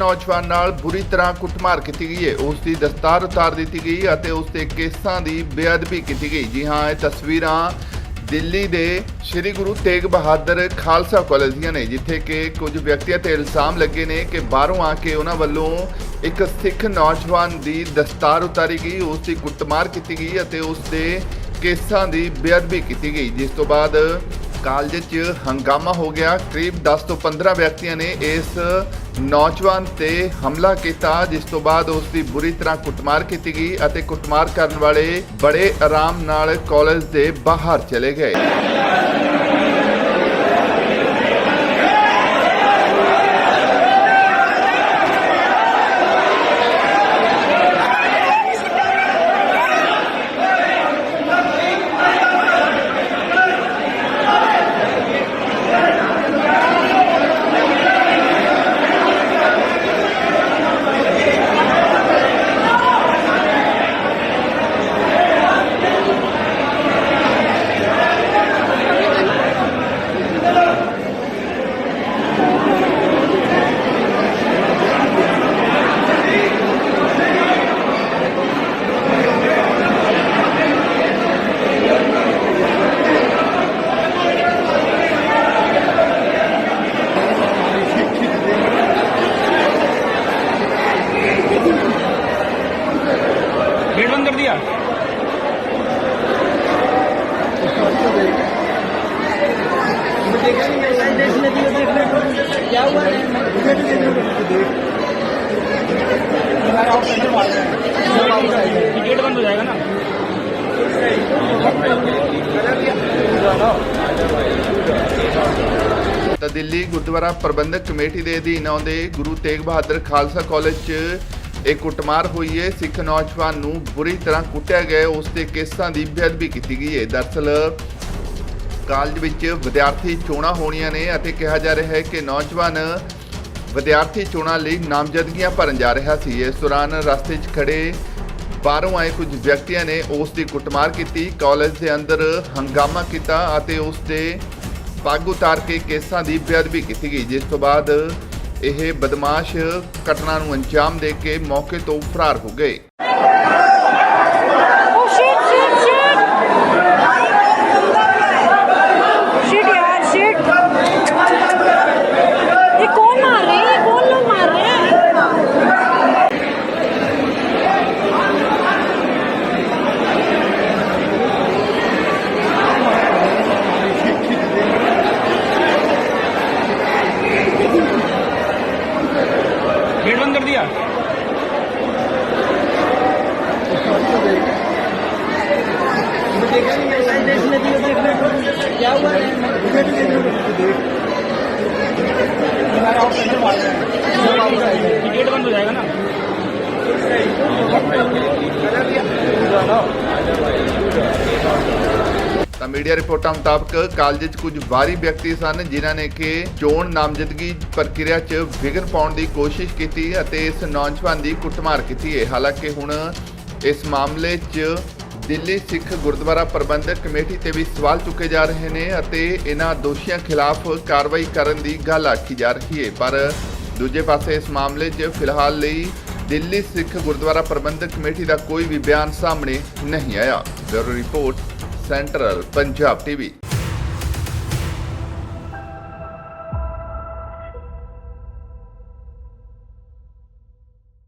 ਨੌਜਵਾਨ ਨਾਲ ਬੁਰੀ ਤਰ੍ਹਾਂ ਕੁੱਟਮਾਰ ਕੀਤੀ ਗਈ ਹੈ। ਉਸ ਦੀ ਦਸਤਾਰ ਉਤਾਰ ਦਿੱਤੀ ਗਈ ਅਤੇ ਉਸ ਦੇ ਕੇਸਾਂ ਦੀ ਬੇਅਦਬੀ ਕੀਤੀ ਗਈ। ਜੀ ਹਾਂ, ਇਹ ਤਸਵੀਰਾਂ ਦਿੱਲੀ ਦੇ ਸ੍ਰੀ ਗੁਰੂ ਤੇਗ ਬਹਾਦਰ ਖਾਲਸਾ ਕਾਲਜ ਦੀਆਂ ਨੇ, ਜਿੱਥੇ ਕਿ ਕੁਝ ਵਿਅਕਤੀਆਂ ਤੇ ਇਲਜ਼ਾਮ ਲੱਗੇ ਨੇ ਕਿ ਬਾਹਰੋਂ ਆ ਕੇ ਉਹਨਾਂ ਵੱਲੋਂ ਇੱਕ ਸਿੱਖ ਨੌਜਵਾਨ ਦੀ ਦਸਤਾਰ ਉਤਾਰੀ ਗਈ, ਉਸ ਦੀ ਕੁੱਟਮਾਰ ਕੀਤੀ ਗਈ ਅਤੇ ਉਸ ਦੇ ਕੇਸਾਂ ਦੀ ਬੇਅਦਬੀ ਕੀਤੀ ਗਈ। ਜਿਸ ਤੋਂ ਬਾਅਦ ਕਾਲਜ 'ਚ ਹੰਗਾਮਾ ਹੋ ਗਿਆ। ਕਰੀਬ 10 ਤੋਂ 15 ਵਿਅਕਤੀਆਂ ਨੇ ਇਸ ਨੌਜਵਾਨ ਤੇ ਹਮਲਾ ਕੀਤਾ, ਜਿਸ ਤੋਂ ਬਾਅਦ ਉਸ ਦੀ ਬੁਰੀ ਤਰ੍ਹਾਂ ਕੁੱਟਮਾਰ ਕੀਤੀ ਗਈ ਅਤੇ ਕੁੱਟਮਾਰ ਕਰਨ ਵਾਲੇ ਬੜੇ ਆਰਾਮ ਨਾਲ ਕਾਲਜ ਦੇ ਬਾਹਰ ਚਲੇ ਗਏ। क्या हुआ गेट बंद हो जाएगा ना ਤਾਂ ਦਿੱਲੀ ਗੁਰਦੁਆਰਾ ਪ੍ਰਬੰਧਕ ਕਮੇਟੀ ਦੇ ਅਧੀਨ ਆਉਂਦੇ ਗੁਰੂ ਤੇਗ ਬਹਾਦਰ ਖਾਲਸਾ ਕਾਲਜ 'ਚ ਇਹ ਕੁੱਟਮਾਰ ਹੋਈ ਹੈ ਸਿੱਖ ਨੌਜਵਾਨ ਨੂੰ ਬੁਰੀ ਤਰ੍ਹਾਂ ਕੁੱਟਿਆ ਗਿਆ ਹੈ। ਉਸ ਦੇ ਕੇਸਾਂ ਦੀ ਬੇਅਦਬੀ ਕੀਤੀ ਗਈ ਹੈ ਦਰਅਸਲ ਕਾਲਜ ਵਿੱਚ ਵਿਦਿਆਰਥੀ ਚੋਣਾਂ ਹੋਣੀਆਂ ਨੇ ਅਤੇ ਕਿਹਾ ਜਾ ਰਿਹਾ ਹੈ ਕਿ ਨੌਜਵਾਨ ਵਿਦਿਆਰਥੀ ਚੋਣਾਂ ਲਈ ਨਾਮਜ਼ਦਗੀਆਂ ਭਰਨ ਜਾ ਰਿਹਾ ਸੀ। ਇਸ ਦੌਰਾਨ ਰਸਤੇ 'ਚ ਖੜੇ ਬਾਹਰੋਂ ਆਏ ਕੁਝ ਵਿਅਕਤੀਆਂ ਨੇ ਉਸ ਦੀ ਕੁੱਟਮਾਰ ਕੀਤੀ, ਕਾਲਜ ਦੇ ਅੰਦਰ ਹੰਗਾਮਾ ਕੀਤਾ ਅਤੇ ਉਸ ਦੇ ਪੱਗ ਉਤਾਰ ਕੇ ਕੇਸਾਂ ਦੀ ਬੇਅਦਬੀ ਕੀਤੀ ਗਈ, ਜਿਸ ਤੋਂ ਬਾਅਦ ਇਹ ਬਦਮਾਸ਼ ਘਟਨਾ ਨੂੰ ਅੰਜਾਮ ਦੇ ਕੇ ਮੌਕੇ ਤੋਂ ਫਰਾਰ ਹੋ ਗਏ। क्या हुआ गेट बंद हो जाएगा ना ਤਾਂ ਮੀਡੀਆ ਰਿਪੋਰਟਾਂ ਮੁਤਾਬਕ ਕਾਲਜ 'ਚ ਕੁਝ ਬਾਹਰੀ ਵਿਅਕਤੀ ਸਨ ਜਿਨ੍ਹਾਂ ਨੇ ਕਿ ਚੋਣ ਨਾਮਜ਼ਦਗੀ ਪ੍ਰਕਿਰਿਆ 'ਚ ਵਿਘਨ ਪਾਉਣ ਦੀ ਕੋਸ਼ਿਸ਼ ਕੀਤੀ ਅਤੇ ਇਸ ਨੌਜਵਾਨ ਦੀ ਕੁੱਟਮਾਰ ਕੀਤੀ ਹੈ ਹਾਲਾਂਕਿ ਹੁਣ ਇਸ ਮਾਮਲੇ 'ਚ ਦਿੱਲੀ ਸਿੱਖ ਗੁਰਦੁਆਰਾ ਪ੍ਰਬੰਧਕ ਕਮੇਟੀ ਤੇ ਵੀ ਸਵਾਲ ਚੁੱਕੇ ਜਾ ਰਹੇ ਨੇ ਅਤੇ ਇਹਨਾਂ ਦੋਸ਼ੀਆਂ ਖਿਲਾਫ ਕਾਰਵਾਈ ਕਰਨ ਦੀ ਗੱਲ ਆਖੀ ਜਾ ਰਹੀ ਹੈ। ਪਰ ਦੂਜੇ ਪਾਸੇ ਇਸ ਮਾਮਲੇ 'ਚ ਫਿਲਹਾਲ ਲਈ ਦਿੱਲੀ ਸਿੱਖ ਗੁਰਦੁਆਰਾ ਪ੍ਰਬੰਧਕ ਕਮੇਟੀ ਦਾ ਕੋਈ ਵੀ ਬਿਆਨ ਸਾਹਮਣੇ ਨਹੀਂ ਆਇਆ। Bureau report, central Punjab TV.